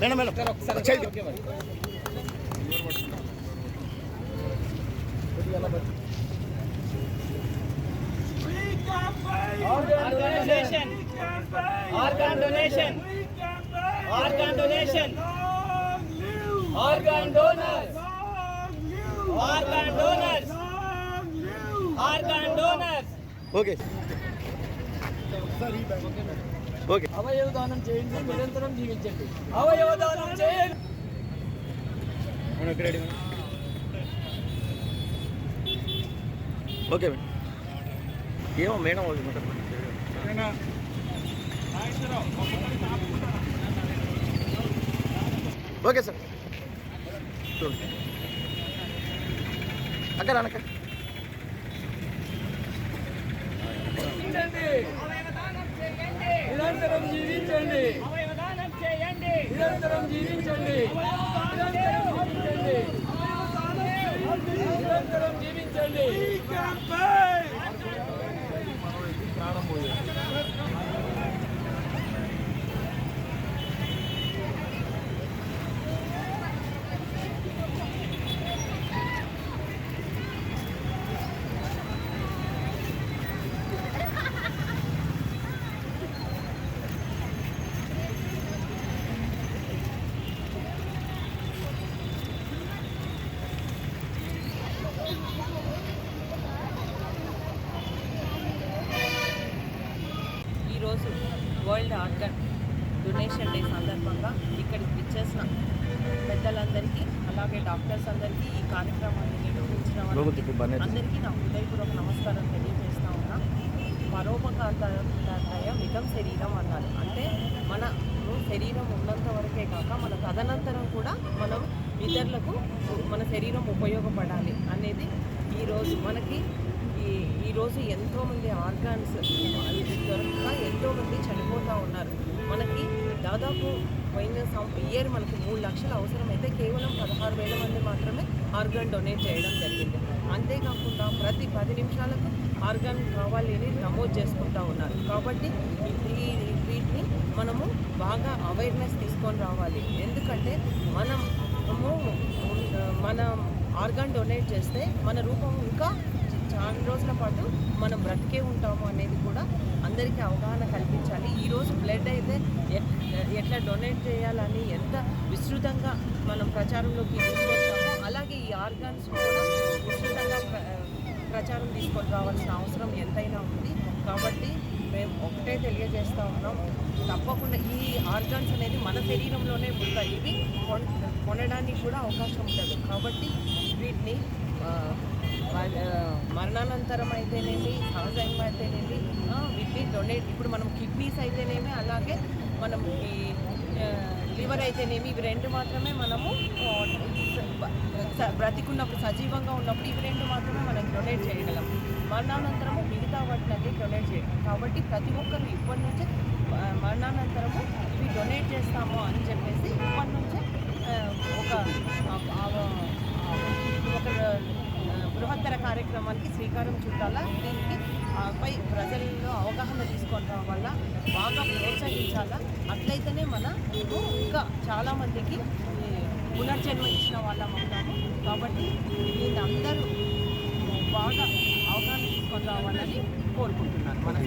Madam madam చేయి. Organ donation. Organ donation. Organ donation. Organ donors. Okay. Okay. అవయవ దానం చేయండి నిరంతరం జీవించండి. అవయవ దానం చేయండి ఓకే మేడం. ఏమో మేడం వాళ్ళు. Okay sir. చూడండి. అక్కడ అనక నిరంతరం జీవించండి నిరంతరం జీవించండి. నిరంతరం జీవించండి ఈరోజు వరల్డ్ ఆర్గన్ డొనేషన్ డే సందర్భంగా ఇక్కడికి విచ్చేసిన పెద్దలందరికీ అలాగే డాక్టర్స్ అందరికీ ఈ కార్యక్రమాన్ని నిర్వహించిన. అందరికీ నా హృదయపూర్వక నమస్కారం తెలియజేస్తా ఉన్నా పరోపకార్య మిగం శరీరం అన్నారు అంటే మన శరీరం ఉన్నంత వరకే కాక మన తదనంతరం కూడా మనం ఇతరులకు మన శరీరం ఉపయోగపడాలి అనేది ఈరోజు మనకి ఈరోజు ఎంతోమంది ఆర్గాన్స్ దొరకక ఎంతోమంది చనిపోతూ ఉన్నారు. మనకి దాదాపు పోయిన ఇయర్ మనకి మూడు లక్షలు అవసరమైతే కేవలం పదహారు వేల మంది మాత్రమే ఆర్గాన్ డొనేట్ చేయడం జరిగింది. అంతేకాకుండా ప్రతి పది నిమిషాలకు ఆర్గాన్ కావాలి అని నమోదు చేసుకుంటూ ఉన్నారు. కాబట్టి ఈ వీటిని మనము బాగా అవేర్నెస్ తీసుకొని రావాలి. ఎందుకంటే మనం మన ఆర్గాన్ డొనేట్ చేస్తే మన రూపం ఇంకా చాలా రోజుల పాటు మనం బ్రతికే ఉంటాము అనేది కూడా అందరికీ అవగాహన కల్పించాలి. ఈరోజు బ్లడ్ అయితే ఎట్- ఎట్లా డొనేట్ చేయాలని ఎంత విస్తృతంగా మనం ప్రచారంలోకి తీసుకొచ్చామో అలాగే ఈ ఆర్గాన్స్ కూడా విస్తృతంగా ప్ర- ప్రచారం తీసుకొని రావాల్సిన అవసరం ఎంతైనా ఉంది. కాబట్టి మేము ఒకటే తెలియజేస్తూ ఉన్నాం. తప్పకుండా ఈ ఆర్గాన్స్ అనేది మన శరీరంలోనే ఉంటాయి. ఇవి కొన- కొనడానికి కూడా అవకాశం ఉండదు కాబట్టి వీటిని మరణానంతరం అయితేనేమి సహజంగా అయితేనేమి విప్పి డొనేట్ ఇప్పుడు మనం కిడ్నీస్ అయితేనేమి అలాగే మనం ఈ లివర్ అయితేనేమి ఇవి రెండు మాత్రమే మనము బ్రతికున్నప్పుడు సజీవంగా ఉన్నప్పుడు ఇవి రెండు మాత్రమే మనం డొనేట్ చేయగలం. మరణానంతరము మిగతా వాటిని డొనేట్ చేయగలం. కాబట్టి ప్రతి ఒక్కరు ఇప్పటి నుంచే మరణానంతరము ఇవి డొనేట్ చేస్తాము అని చెప్పేసి ఇప్పటి నుంచే ఒక కార్యక్రమానికి శ్రీకారం చుట్టాలా? దీనికి ఆ, పై ప్రజల్లో అవగాహన తీసుకొని వల్ల బాగా ప్రోత్సహించాలా? అట్లయితేనే మన ఇంకా చాలామందికి పునర్జన్మ ఇచ్చిన వాళ్ళం అవుతాము. కాబట్టి దీన్ని అందరూ బాగా అవగాహన తీసుకొని రావాలని కోరుకుంటున్నాను. మన